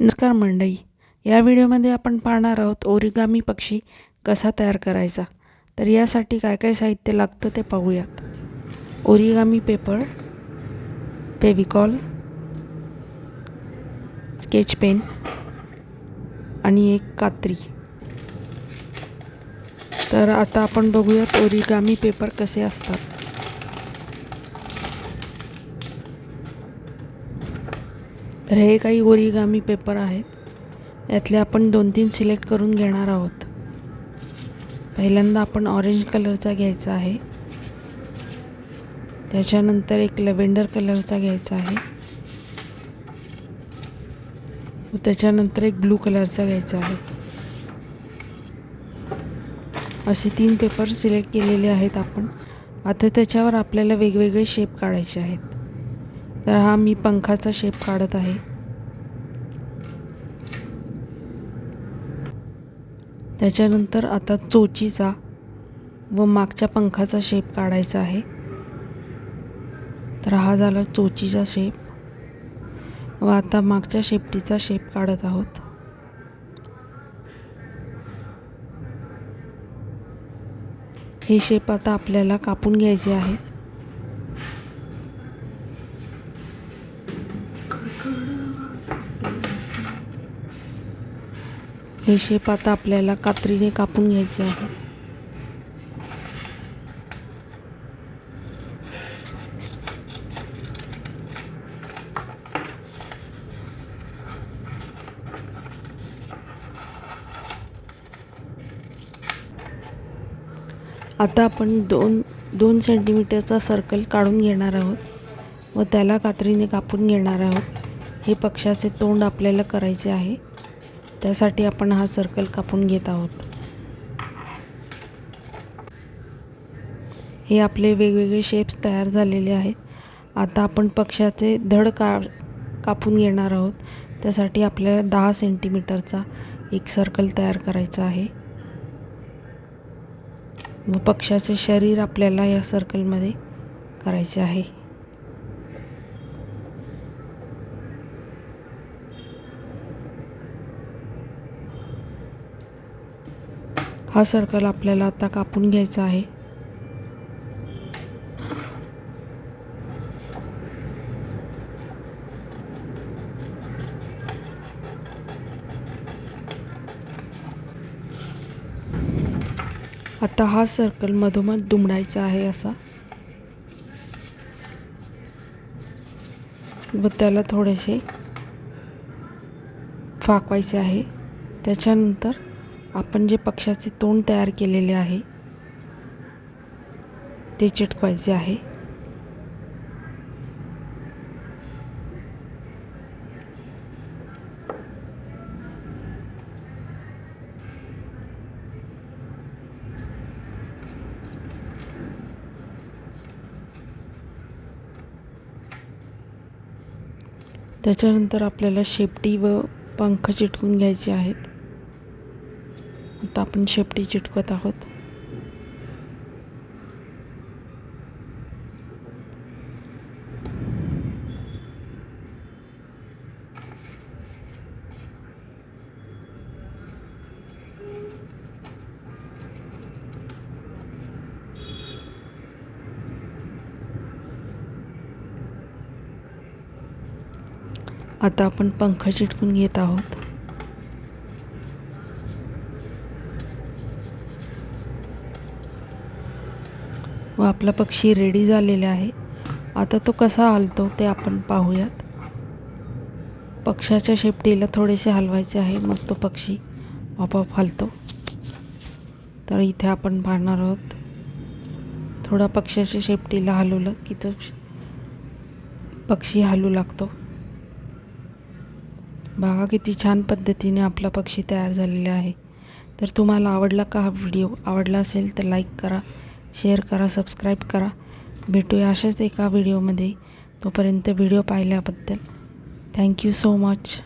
नमस्कार मंडई या व्हिडिओमध्ये आपण पाहणार आहोत ओरिगामी पक्षी कसा तयार करायचा. तर यासाठी काय काय साहित्य लागतं ते पाहूयात. Origami paper Fevicol sketch pen आणि एक कात्री. तर आता आपण बघूयात ओरिगामी पेपर कसे असतात. तर हे काही ओरिगामी पेपर आहेत. यातले आपण दोन तीन सिलेक्ट करून घेणार आहोत. पहिल्यांदा आपण ऑरेंज कलरचा घ्यायचा आहे. त्याच्यानंतर एक लव्हेंडर कलरचा घ्यायचा आहे. त्याच्यानंतर एक ब्लू कलरचा घ्यायचा आहे. असे तीन पेपर सिलेक्ट केलेले आहेत आपण. आता त्याच्यावर आपल्याला वेगवेगळे शेप काढायचे आहेत. तर हा मी पंखाचा शेप काढत आहे. त्याच्यानंतर आता चोचीचा व मागच्या पंखाचा शेप काढायचा आहे. तर हा झाला चोचीचा शेप व आता मागच्या शेपटीचा शेप काढत आहोत. हे शेप आता आपल्याला कापून घ्यायचे आहेत हे शेप आता आपल्याला कात्रीने कापून घ्यायचे आहे. आता आपण दोन दोन सेंटीमीटरचा सर्कल काढून घेणार आहोत व त्याला कात्रीने कापून घेणार आहोत. हे पक्षाचे तोंड आपल्याला करायचे आहे. त्यासाठी आपण हा सर्कल कापून घेत आहोत. हे आपले वेगवेगळे शेप्स तयार झालेले आहेत. आता आपण पक्षाचे धड का कापून घेणार आहोत. त्यासाठी आपल्याला दहा सेंटीमीटरचा एक सर्कल तयार करायचा आहे. व पक्षाचे शरीर आपल्याला या सर्कलमध्ये करायचे आहे. हा सर्कल आपल्याला आता कापून घ्यायचा आहे. आता हा सर्कल मधोमध दुमडायचा आहे असा. व त्याला थोडेसे फाकवायचे आहे. त्याच्यानंतर आपण जे पक्षाचे तोंड तयार केलेले आहे ते चिटकवायचे आहे. त्याच्यानंतर आपल्याला शेपटी व पंख चिटकून घ्यायचे आहेत. आता आपण शेपटी चिटकवत आहोत. आता आपण पंख चिटकून घेत आहोत. व आपला पक्षी रेडी झालेला आहे. आता तो कसा हलतो ते आपण पाहूयात. पक्षाच्या शेपटीला थोडेसे हलवायचे आहे मग तो पक्षी आपोआप हलतो. तर इथे आपण पाहणार आहोत. थोडा पक्षाच्या शेपटीला हलवलं की तो पक्षी हलू लागतो. बघा किती छान पद्धतीने आपला पक्षी तयार झालेला आहे. तर तुम्हाला आवडला का हा व्हिडिओ? आवडला असेल तर लाईक करा. शेअर करा सबस्क्राईब करा. भेटूया अशाच एका व्हिडिओमध्ये तोपर्यंत व्हिडिओ पाहिल्याबद्दल. Thank you so much